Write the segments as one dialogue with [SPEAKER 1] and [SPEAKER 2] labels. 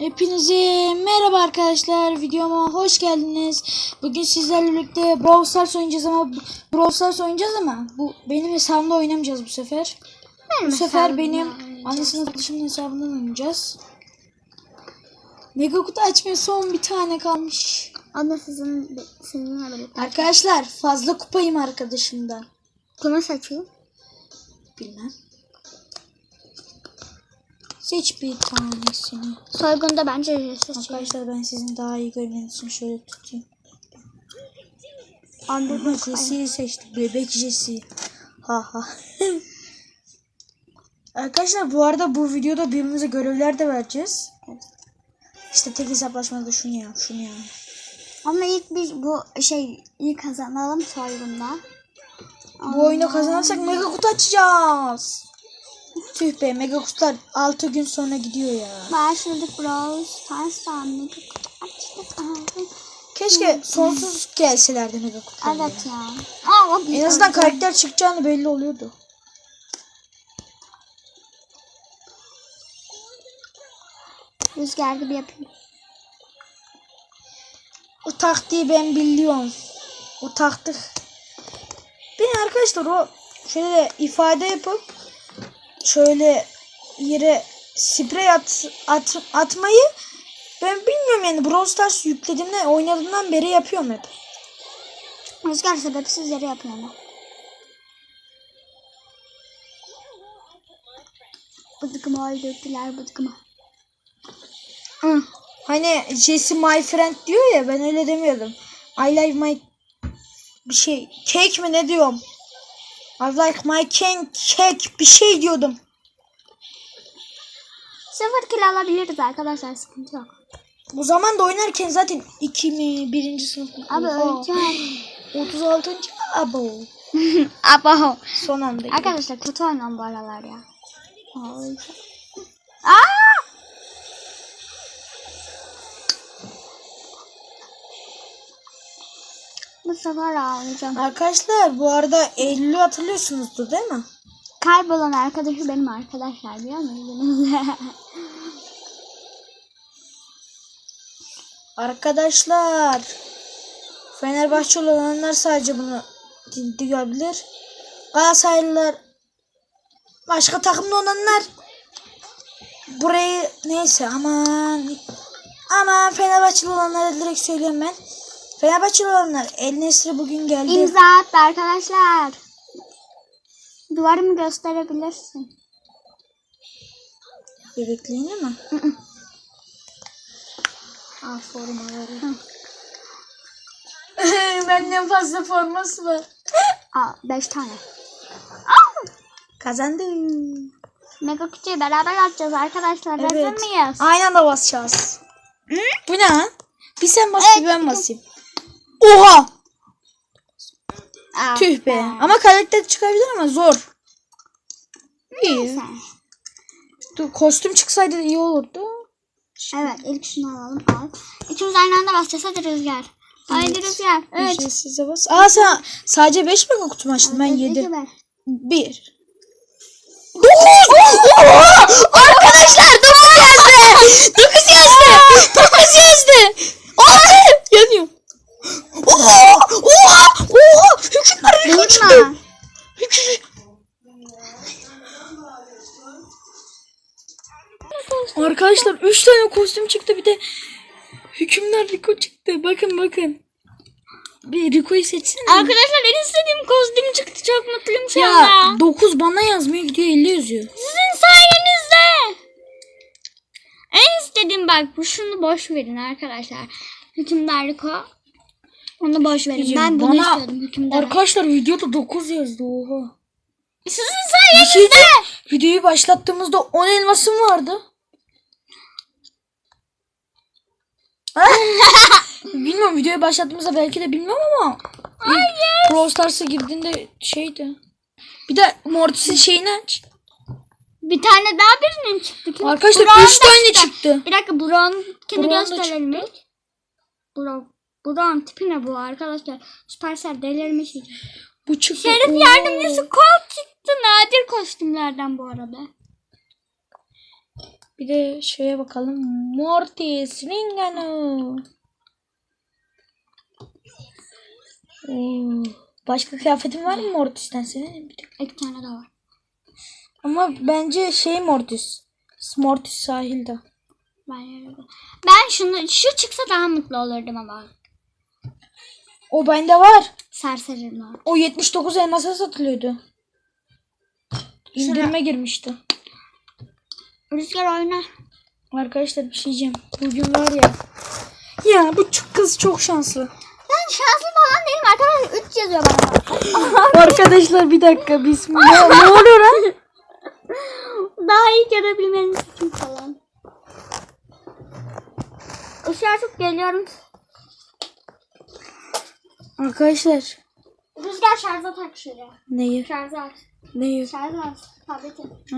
[SPEAKER 1] Hepinize merhaba arkadaşlar. Videoma hoş geldiniz. Bugün sizlerle birlikte Brawl Stars oynayacağız ama Brawl Stars oynayacağız ama bu benim hesabımda oynamayacağız bu sefer. bu sefer benim annesinin arkadaşımın hesabından oynayacağız. Mega kutu açmaya son bir tane kalmış.
[SPEAKER 2] Ama sizin sizinle birlikte.
[SPEAKER 1] Arkadaşlar fazla kupayım arkadaşımdan.
[SPEAKER 2] Kime saçıyor?
[SPEAKER 1] Bilmem. Seç bir tanesini.
[SPEAKER 2] Soygunda bence saçıyor.
[SPEAKER 1] Arkadaşlar ben sizin daha iyi görmeniz için şöyle tutayım. Ama Jesse'yi seçtim. Bebek Jesse. Ha ha. Arkadaşlar bu arada bu videoda birbirimize görevler de vereceğiz. İşte tek hesaplaşmada şunu yap, şunu yap.
[SPEAKER 2] Ama ilk biz bu şey iyi kazanalım soygunda.
[SPEAKER 1] Bu oyunu kazanırsak mega kutu açacağız. Tüh be mega kutular 6 gün sonra gidiyor ya.
[SPEAKER 2] Başladık Brawl Stars'tan açtık abi.
[SPEAKER 1] Keşke sonsuz gelselerdi mega kutular.
[SPEAKER 2] Evet ya. Aa,
[SPEAKER 1] En azından karakter çıkacağını belli oluyordu.
[SPEAKER 2] Rüzgar gibi yapayım.
[SPEAKER 1] O taktiği ben biliyorum. O taktik. Ben arkadaşlar o şöyle ifade yapıp şöyle yere sprey at, at, atmayı ben bilmiyorum yani Brawl Stars yüklediğimden oynadığımdan beri yapıyorum hep.
[SPEAKER 2] Rüzgar sebepsiz yere yapıyor ama. Bıdıkıma öldürdüler bıdıkıma.
[SPEAKER 1] Hı. Hani Jesse my friend diyor ya ben öyle demiyordum. I like my bir şey cake mi ne diyorum? I like my cake, cake bir şey diyordum.
[SPEAKER 2] Sıfır kill alabiliriz arkadaşlar sıkıntı yok.
[SPEAKER 1] Bu zaman da oynarken zaten 2 mi birinci sınıf mı?
[SPEAKER 2] Abi öleceğim.
[SPEAKER 1] 36. Abo.
[SPEAKER 2] Abo.
[SPEAKER 1] Son anda.
[SPEAKER 2] Arkadaşlar kötü oynuyorum bu aralar ya. Aa, Bu sefer ağlayacağım.
[SPEAKER 1] Arkadaşlar bu arada Eylül'ü hatırlıyorsunuzdur değil mi?
[SPEAKER 2] Kaybolan arkadaşı benim arkadaşlar biliyor musunuz?
[SPEAKER 1] Arkadaşlar Fenerbahçe olanlar sadece bunu duyabilir. Galatasaraylılar başka takımda olanlar burayı neyse aman aman Fenerbahçeli olanlara direkt söylüyorum ben. Fenerbahçeli olanlar El Nesri bugün geldi.
[SPEAKER 2] İmza attı arkadaşlar. Duvarımı gösterebilirsin.
[SPEAKER 1] Bebekliğini mi? Aa formaları. Benden fazla forması var.
[SPEAKER 2] Aa, beş tane.
[SPEAKER 1] Kazandım.
[SPEAKER 2] Mega kutuyu beraber atacağız arkadaşlar. Hazır
[SPEAKER 1] Evet.
[SPEAKER 2] mıyız?
[SPEAKER 1] Aynı anda basacağız. Bu ne? Bir sen bas bir
[SPEAKER 2] Evet,
[SPEAKER 1] ben basayım. Oha!
[SPEAKER 2] Aa,
[SPEAKER 1] Tüh be. Ama karakter çıkabilir ama zor. İyi. Dur, kostüm çıksaydı iyi olurdu.
[SPEAKER 2] Evet ilk şunu alalım al. İkimiz aynı anda basacağız hadi Rüzgar. Haydi Rüzgar. Evet.
[SPEAKER 1] Ücretsize bas. Aa sen sadece 5 mega kutu mu açtın? Ben
[SPEAKER 2] Evet,
[SPEAKER 1] 7.
[SPEAKER 2] iki ver.
[SPEAKER 1] 1. 9! Arkadaşlar 9 yazdı. 9 yazdı. 9 yazdı. Aa, yanıyor. Oha! Oha! Oha! Hükümler Riko çıktı. Arkadaşlar 3 tane kostüm çıktı bir de hükümler Riko çıktı. Bakın bakın. Bir Riko'yu seçsene.
[SPEAKER 2] Arkadaşlar en istediğim kostüm çıktı. Çok mutluyum şu
[SPEAKER 1] ya
[SPEAKER 2] anda.
[SPEAKER 1] 9 bana yazmıyor gidiyor 50 yazıyor.
[SPEAKER 2] Sizin sayenizde. En istediğim bak bu şunu boş verin arkadaşlar. Hükümdarlık o. Onu boş verin. Ben bunu
[SPEAKER 1] Bana-
[SPEAKER 2] istiyordum hükümdar.
[SPEAKER 1] Arkadaşlar videoda 9 yazdı oha.
[SPEAKER 2] Sizin
[SPEAKER 1] Bir
[SPEAKER 2] sayenizde.
[SPEAKER 1] şey de videoyu başlattığımızda 10 elmasım vardı. bilmiyorum videoyu başlattığımızda belki de bilmem ama. Hayır. Brawl Stars'a girdiğinde şeydi. Bir de Mortis'in şeyini aç.
[SPEAKER 2] Bir tane daha birinin çıktı. Kim?
[SPEAKER 1] Arkadaşlar
[SPEAKER 2] Brown
[SPEAKER 1] 3
[SPEAKER 2] da
[SPEAKER 1] tane
[SPEAKER 2] çıktı. Bir dakika Brown'kini
[SPEAKER 1] Brown da
[SPEAKER 2] gösterelim ilk. Brown tipi ne bu arkadaşlar? Süpersel delirmiş.
[SPEAKER 1] Bu çıktı.
[SPEAKER 2] Şerif
[SPEAKER 1] Oo.
[SPEAKER 2] yardımcısı Colt çıktı. Nadir kostümlerden bu arada.
[SPEAKER 1] Bir de şeye bakalım. Mortis Ringano. Oo, Başka kıyafetin var mı Mortis'ten senin? Bir.
[SPEAKER 2] İki tane daha var.
[SPEAKER 1] Ama bence şey Mortis. Mortis sahilde.
[SPEAKER 2] Ben, ben şunu şu çıksa daha mutlu olurdum ama.
[SPEAKER 1] O bende var.
[SPEAKER 2] Serseri mi?
[SPEAKER 1] O 79 elmasa satılıyordu. İndirime girmişti.
[SPEAKER 2] Rüzgar oyna.
[SPEAKER 1] Arkadaşlar bir şey diyeceğim. Bugün var ya. Ya bu kız çok şanslı.
[SPEAKER 2] Ben şanslı falan değilim arkadaşlar. 3 yazıyor bana.
[SPEAKER 1] Arkadaşlar bir dakika bismillah. ne oluyor lan?
[SPEAKER 2] Daha iyi görebilmeniz için falan. Işığa çok geliyorum.
[SPEAKER 1] Arkadaşlar.
[SPEAKER 2] Rüzgar şarja tak şuraya.
[SPEAKER 1] Neyi?
[SPEAKER 2] Şarja at.
[SPEAKER 1] Neyi?
[SPEAKER 2] Şarja at. Tableti.
[SPEAKER 1] Hı.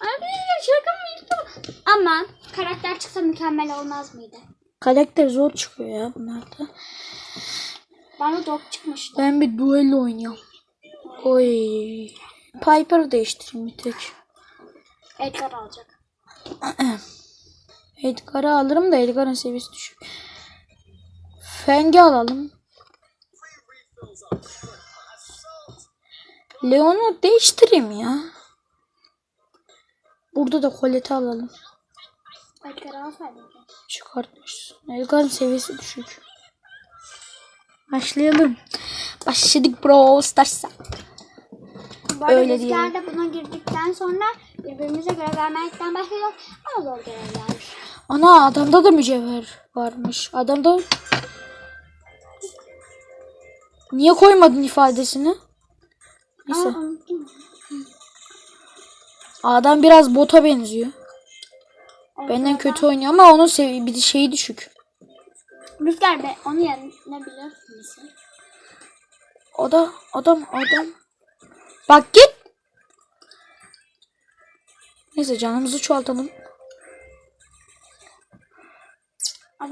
[SPEAKER 2] Arkadaşlar şaka mı yaptım? Ama karakter çıksa mükemmel olmaz mıydı?
[SPEAKER 1] Karakter zor çıkıyor ya bunlarda.
[SPEAKER 2] Bana dog çıkmıştı.
[SPEAKER 1] Ben bir duello oynuyorum. Oy. Piper'ı değiştireyim bir tek.
[SPEAKER 2] Edgar alacak.
[SPEAKER 1] Edgar'ı alırım da Edgar'ın seviyesi düşük. Feng'i alalım. Leon'u değiştireyim ya. Burada da Colette'i alalım. Çıkartmış. Edgar'ın seviyesi düşük. Başlayalım. Başladık bro. Stars'a.
[SPEAKER 2] Bu arada
[SPEAKER 1] Öyle
[SPEAKER 2] Rüzgar da buna girdikten sonra birbirimize görev vermekten başlıyor. Ama zor görevler.
[SPEAKER 1] Ana adamda da mücevher varmış. Adamda Niye koymadın ifadesini? Neyse. Adam biraz bota benziyor. Benden kötü oynuyor ama onun sevi bir şeyi düşük.
[SPEAKER 2] Rüzgar be onu yenebilir misin?
[SPEAKER 1] O da adam adam. Bak git. Neyse canımızı çoğaltalım.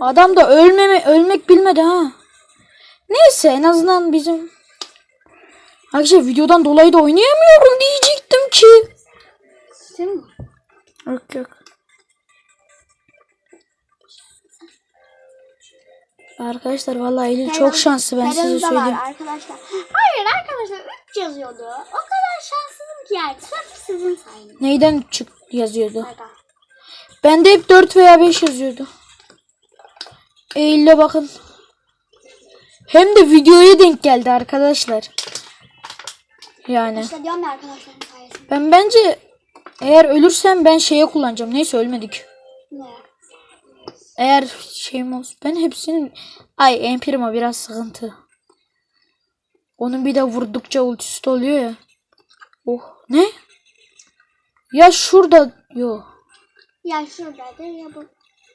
[SPEAKER 1] Adam da ölmeme ölmek bilmedi ha. Neyse en azından bizim Arkadaşlar videodan dolayı da oynayamıyorum diyecektim ki.
[SPEAKER 2] Sen mi?
[SPEAKER 1] Yok yok. Arkadaşlar vallahi Eylül çok şanslı ben size söyleyeyim.
[SPEAKER 2] arkadaşlar. Hayır arkadaşlar 3 yazıyordu. O kadar şanssızım ki yani. Sırf sizin sayenizde.
[SPEAKER 1] Neyden çık yazıyordu?
[SPEAKER 2] Aga.
[SPEAKER 1] Bende hep 4 veya 5 yazıyordu. Eylül'e bakın. Hem de videoya denk geldi arkadaşlar. Yani
[SPEAKER 2] İşte diyorum ya arkadaşlarım sayesinde.
[SPEAKER 1] ben bence eğer ölürsem ben şeye kullanacağım. Neyse ölmedik.
[SPEAKER 2] Ne?
[SPEAKER 1] Eğer şeyim olsun. Ben hepsinin... Ay Empirima biraz sıkıntı. Onun bir de vurdukça ultisi oluyor ya. Oh. Ne? Ya şurada... Yo.
[SPEAKER 2] Ya şuradaydı ya bu.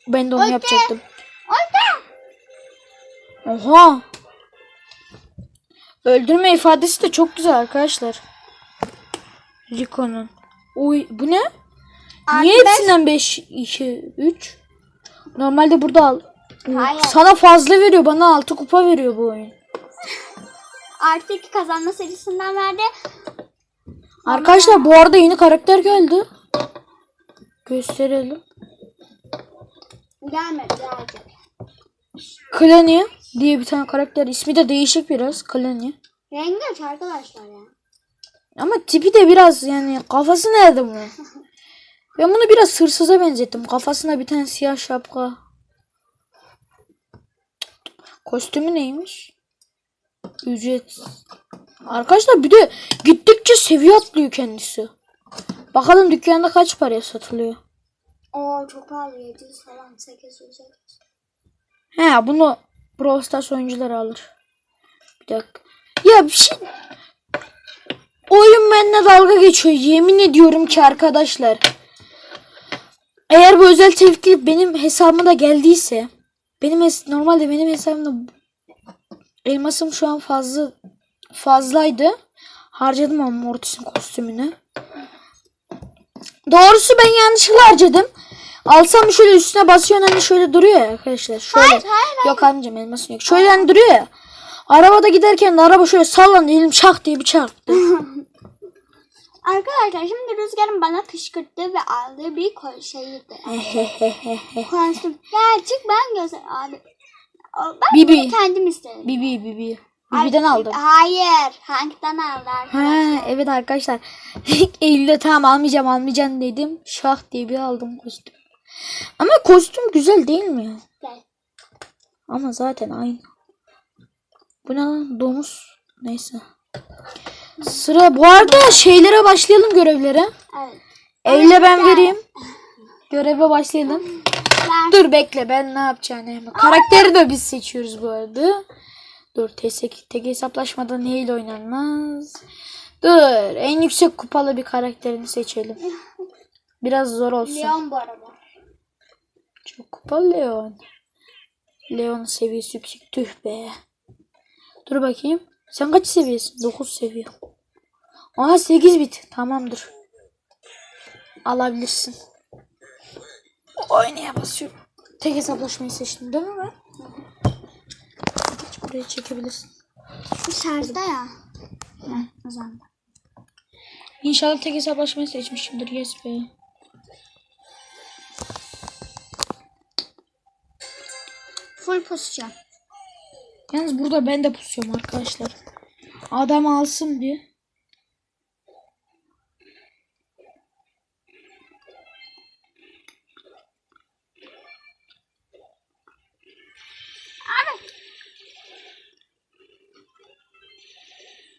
[SPEAKER 1] Ben de onu
[SPEAKER 2] Ulti.
[SPEAKER 1] yapacaktım.
[SPEAKER 2] Orada.
[SPEAKER 1] Oha. Öldürme ifadesi de çok güzel arkadaşlar. Rico'nun. Uy bu ne? Niye
[SPEAKER 2] Artı beş.
[SPEAKER 1] hepsinden 5, 2, 3? Normalde burada al.
[SPEAKER 2] Hayır.
[SPEAKER 1] Sana fazla veriyor. Bana 6 kupa veriyor bu oyun.
[SPEAKER 2] Artı 2 kazanma serisinden verdi.
[SPEAKER 1] Arkadaşlar bu arada yeni karakter geldi. Gösterelim.
[SPEAKER 2] Gelmedi gelecek.
[SPEAKER 1] Klani diye bir tane karakter. İsmi de değişik biraz. Klani.
[SPEAKER 2] Rengi aç arkadaşlar ya.
[SPEAKER 1] Ama tipi de biraz yani kafası nerede bunun? Ben bunu biraz hırsıza benzettim. Kafasına bir tane siyah şapka. Kostümü neymiş? Ücret. Arkadaşlar bir de gittikçe seviye atlıyor kendisi. Bakalım dükkanda kaç paraya satılıyor.
[SPEAKER 2] Oo çok pahalı 700 falan 800
[SPEAKER 1] He bunu Brawl Stars oyuncuları alır. Bir dakika. Ya bir şey... Oyun benimle dalga geçiyor. Yemin ediyorum ki arkadaşlar. Eğer bu özel tepki benim hesabıma da geldiyse benim normalde benim hesabımda elmasım şu an fazla fazlaydı. Harcadım ama Mortis'in kostümünü. Doğrusu ben yanlışlıkla harcadım. Alsam şöyle üstüne basıyorsun hani şöyle duruyor ya arkadaşlar. Şöyle.
[SPEAKER 2] Hayır, hayır,
[SPEAKER 1] Yok amcam elmasın yok. Şöyle hani duruyor ya. Arabada giderken de araba şöyle sallandı elim şak diye bir çarptı.
[SPEAKER 2] Arkadaşlar şimdi Rüzgar'ın bana kışkırttığı ve aldığı bir şeydi. Kostüm. Gerçek ben göster abi. Ben
[SPEAKER 1] Bibi.
[SPEAKER 2] kendim istedim.
[SPEAKER 1] Bibi Bibi. Bibi'den aldım.
[SPEAKER 2] Hayır. Hank'tan aldı arkadaşlar.
[SPEAKER 1] Ha evet arkadaşlar. Eylül'de tamam almayacağım almayacağım dedim. Şah diye bir aldım kostüm. Ama kostüm güzel değil mi?
[SPEAKER 2] Gel.
[SPEAKER 1] Ama zaten aynı. Bu ne lan? Domuz. Neyse. Sıra bu arada şeylere başlayalım görevlere.
[SPEAKER 2] Evet.
[SPEAKER 1] Eylül'e ben vereyim. Göreve başlayalım.
[SPEAKER 2] Ben
[SPEAKER 1] Dur bekle ben ne yapacağını hemen. Karakteri de biz seçiyoruz bu arada. Dur tek, tek hesaplaşmada neyle oynanmaz. Dur en yüksek kupalı bir karakterini seçelim. Biraz zor olsun.
[SPEAKER 2] Leon bu arada.
[SPEAKER 1] Çok kupalı Leon. Leon'un seviyesi yüksek. Tüh be. Dur bakayım. Sen kaç seviyesin? 9 seviye. Aa 8 bit. Tamamdır. Alabilirsin. Oynaya basıyorum. Tek hesaplaşmayı seçtim değil mi ben? Geç buraya çekebilirsin.
[SPEAKER 2] Bu şarjda ya. Hı, o zaman.
[SPEAKER 1] İnşallah tek hesaplaşmayı seçmişimdir. Yes be.
[SPEAKER 2] Full pozisyon.
[SPEAKER 1] Yalnız burada ben de pusuyorum arkadaşlar. Adam alsın bir.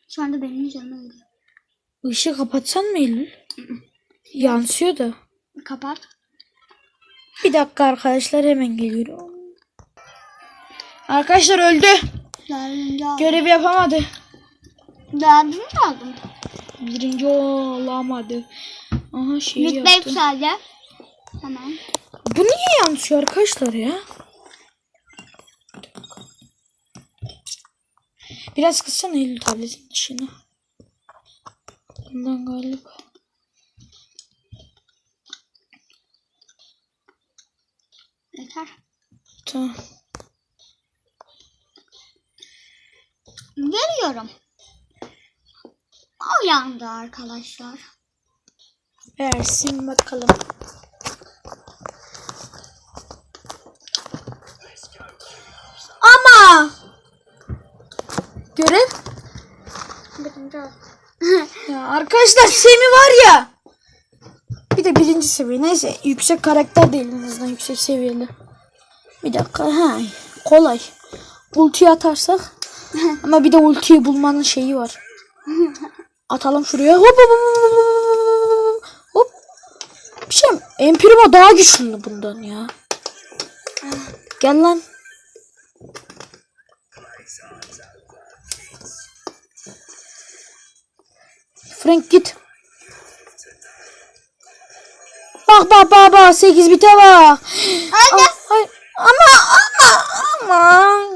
[SPEAKER 2] Şu anda benim canım öldü.
[SPEAKER 1] Işığı kapatsan mı Eylül? Yansıyor da.
[SPEAKER 2] Kapat.
[SPEAKER 1] Bir dakika arkadaşlar hemen geliyorum. Arkadaşlar öldü. Görevi yapamadı.
[SPEAKER 2] Dördüncü aldım.
[SPEAKER 1] Birinci olamadı. Aha şey
[SPEAKER 2] Rütbe
[SPEAKER 1] yaptı.
[SPEAKER 2] yükseldi. Tamam.
[SPEAKER 1] Bu niye yansıyor arkadaşlar ya? Biraz kıssana Eylül tabletin dışını. Bundan galiba.
[SPEAKER 2] Yeter.
[SPEAKER 1] Tamam.
[SPEAKER 2] Veriyorum. O yandı arkadaşlar.
[SPEAKER 1] Versin bakalım. Ama görev ya arkadaşlar Semi var ya bir de birinci seviye neyse yüksek karakter değil en azından yüksek seviyeli. Bir dakika ha kolay. Ultiyi atarsak ama bir de ultiyi bulmanın şeyi var. Atalım şuraya. Hop hop hop hop. Bir şey Emprimo daha güçlü bundan ya. Gel lan. Frank git. Bak bak bak bak 8 bite bak.
[SPEAKER 2] Anne.
[SPEAKER 1] Ama ama ama.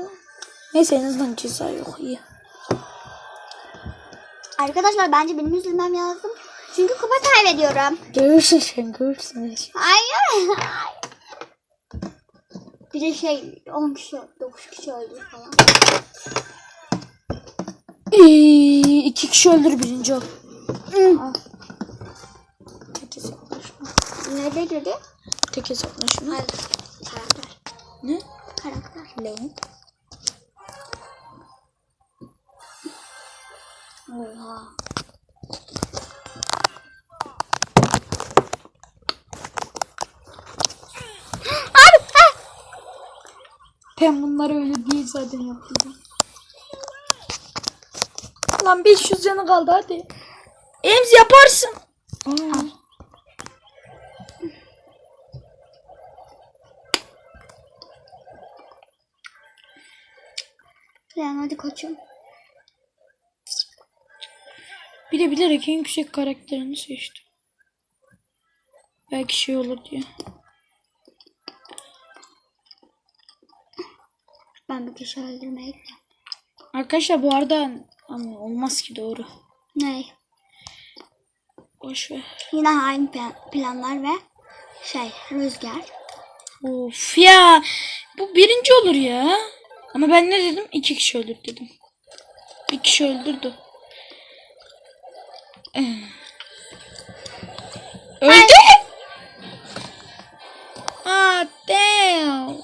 [SPEAKER 1] Neyse en azından ceza yok iyi.
[SPEAKER 2] Arkadaşlar bence benim üzülmem lazım. Çünkü kupa kaybediyorum.
[SPEAKER 1] Görürsün sen görürsün.
[SPEAKER 2] Hayır. Bir de şey 10 kişi 9 kişi öldü falan.
[SPEAKER 1] Ee, iki kişi öldür birinci ol. Al. Tek hesaplaşma.
[SPEAKER 2] Ne dedi?
[SPEAKER 1] Tek hesaplaşma.
[SPEAKER 2] Hayır. Karakter.
[SPEAKER 1] Ne?
[SPEAKER 2] Karakter.
[SPEAKER 1] Leon.
[SPEAKER 2] Oha. Abi. ah!
[SPEAKER 1] Ben bunları öyle değil zaten yaptım. Lan 500 canı kaldı hadi. Ems yaparsın. Aa.
[SPEAKER 2] Lan hadi koçum.
[SPEAKER 1] Bir de bilerek en yüksek karakterini seçtim. Belki şey olur diye.
[SPEAKER 2] Ben bu kişi öldürmeyi
[SPEAKER 1] Arkadaşlar bu arada ama olmaz ki doğru.
[SPEAKER 2] Ne?
[SPEAKER 1] Boş ver.
[SPEAKER 2] Yine aynı plan- planlar ve şey rüzgar.
[SPEAKER 1] Of ya. Bu birinci olur ya. Ama ben ne dedim? İki kişi öldür dedim. Bir kişi öldürdü. Öldü. Ah damn.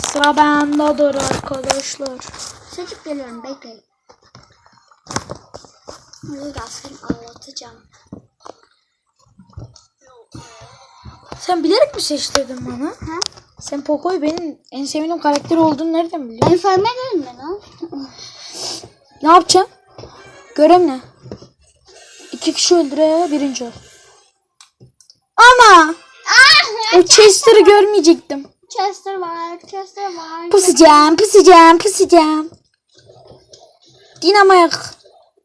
[SPEAKER 1] Sıra bendedir arkadaşlar.
[SPEAKER 2] Seçip geliyorum bekleyin. Biraz seni ağlatacağım.
[SPEAKER 1] Sen bilerek mi seçtirdin bana?
[SPEAKER 2] Ha?
[SPEAKER 1] Sen Poco'yu benim en sevdiğim karakter olduğunu nereden biliyorsun?
[SPEAKER 2] Ben söylemedim mi lan?
[SPEAKER 1] Ne yapacağım? Görev ne? İki kişi öldüre birinci ol. Ama
[SPEAKER 2] Ah!
[SPEAKER 1] o Chester'ı görmeyecektim.
[SPEAKER 2] Chester var, Chester var.
[SPEAKER 1] Pusacağım, pusacağım, pusacağım. Dinamayık.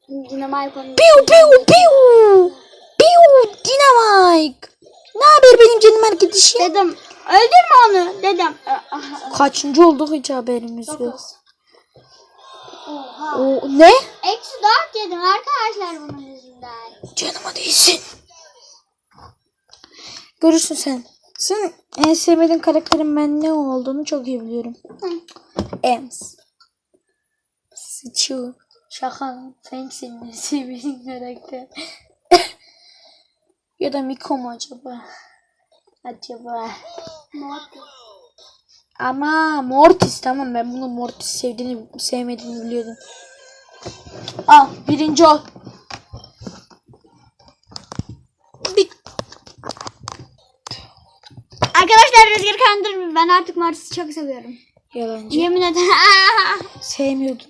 [SPEAKER 2] Dinamite onu.
[SPEAKER 1] Piu piu piu. Piu dinamik. Ne haber benim canım arkadaşım?
[SPEAKER 2] Dedim, öldürme onu dedim.
[SPEAKER 1] Kaçıncı olduk hiç haberimiz yok.
[SPEAKER 2] Oha.
[SPEAKER 1] O ne?
[SPEAKER 2] Eksi dört yedim arkadaşlar bunun.
[SPEAKER 1] Canıma değsin. Görürsün sen. Sen en sevmediğin karakterin ben ne olduğunu çok iyi biliyorum. Ems. Sıçıyor. Şaka. Sen senin en sevmediğin karakter. ya da Miko mu acaba? Acaba.
[SPEAKER 2] Morty.
[SPEAKER 1] Ama Mortis tamam ben bunu Mortis sevdiğini sevmediğini biliyordum. Al birinci ol.
[SPEAKER 2] Arkadaşlar Rüzgar kandırmıyor. Ben artık Mortis'i çok seviyorum.
[SPEAKER 1] yalancı.
[SPEAKER 2] Yemin ederim.
[SPEAKER 1] Sevmiyordum.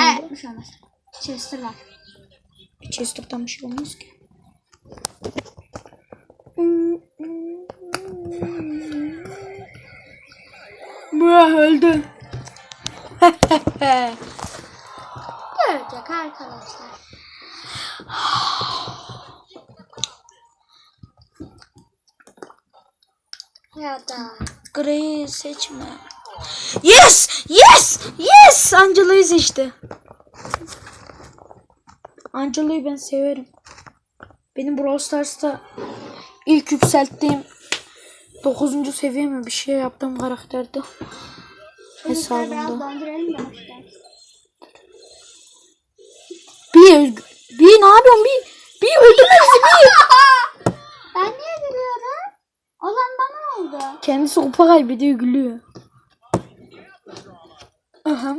[SPEAKER 2] Evet, bir şey olmaz. Chester var.
[SPEAKER 1] Chester'dan bir şey olmaz ki. Bırak öldü.
[SPEAKER 2] Görecek arkadaşlar. ya da.
[SPEAKER 1] Grey'i seçme. Yes! Yes! Yes! Angela'yı seçti. Angela'yı ben severim. Benim Brawl Stars'ta ilk yükselttiğim 9. seviye mi bir şey yaptığım karakterdi.
[SPEAKER 2] Biraz
[SPEAKER 1] Hesabımda. Bir, bir ne yapıyorsun? Bir, bir öldürme bizi bir.
[SPEAKER 2] Ben niye gülüyorum? Olan bana oldu.
[SPEAKER 1] Kendisi kupa kaybediyor gülüyor. Aha.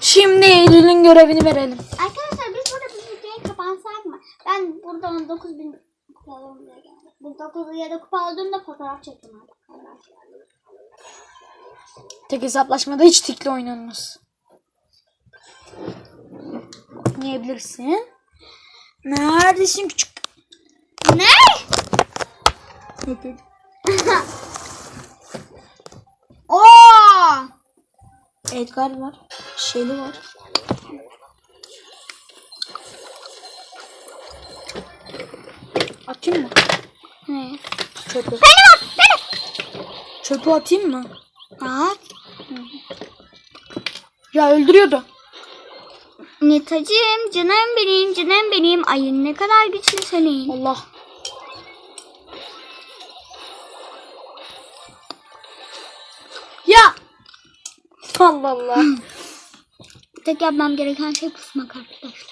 [SPEAKER 1] Şimdi Eylül'ün görevini verelim.
[SPEAKER 2] Arkadaşlar biz burada bir videoyu kapansak mı? Ben burada 19 bin kupa diye geldim. Bu 9 ya da kupa aldığımda fotoğraf çektim arkadaşlar.
[SPEAKER 1] Tek hesaplaşmada hiç tikli oynanmaz. Oynayabilirsin. Neredesin küçük?
[SPEAKER 2] Ne? Oo!
[SPEAKER 1] Edgar var. Shelly var. Atayım mı?
[SPEAKER 2] Ne?
[SPEAKER 1] Çöpü.
[SPEAKER 2] Beni bak! Beni!
[SPEAKER 1] Çöpü atayım mı?
[SPEAKER 2] Bak.
[SPEAKER 1] Ya öldürüyordu.
[SPEAKER 2] Nitacığım canım benim canım benim. Ayın ne kadar güçlü senin.
[SPEAKER 1] Allah. Allah Allah.
[SPEAKER 2] Tek yapmam gereken şey pusmak arkadaşlar.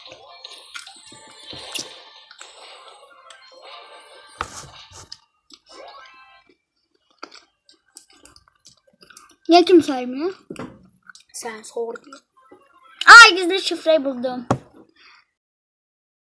[SPEAKER 2] Ya kim söylemiyor?
[SPEAKER 1] Sen sor diyor.
[SPEAKER 2] Ay gizli şifreyi buldum.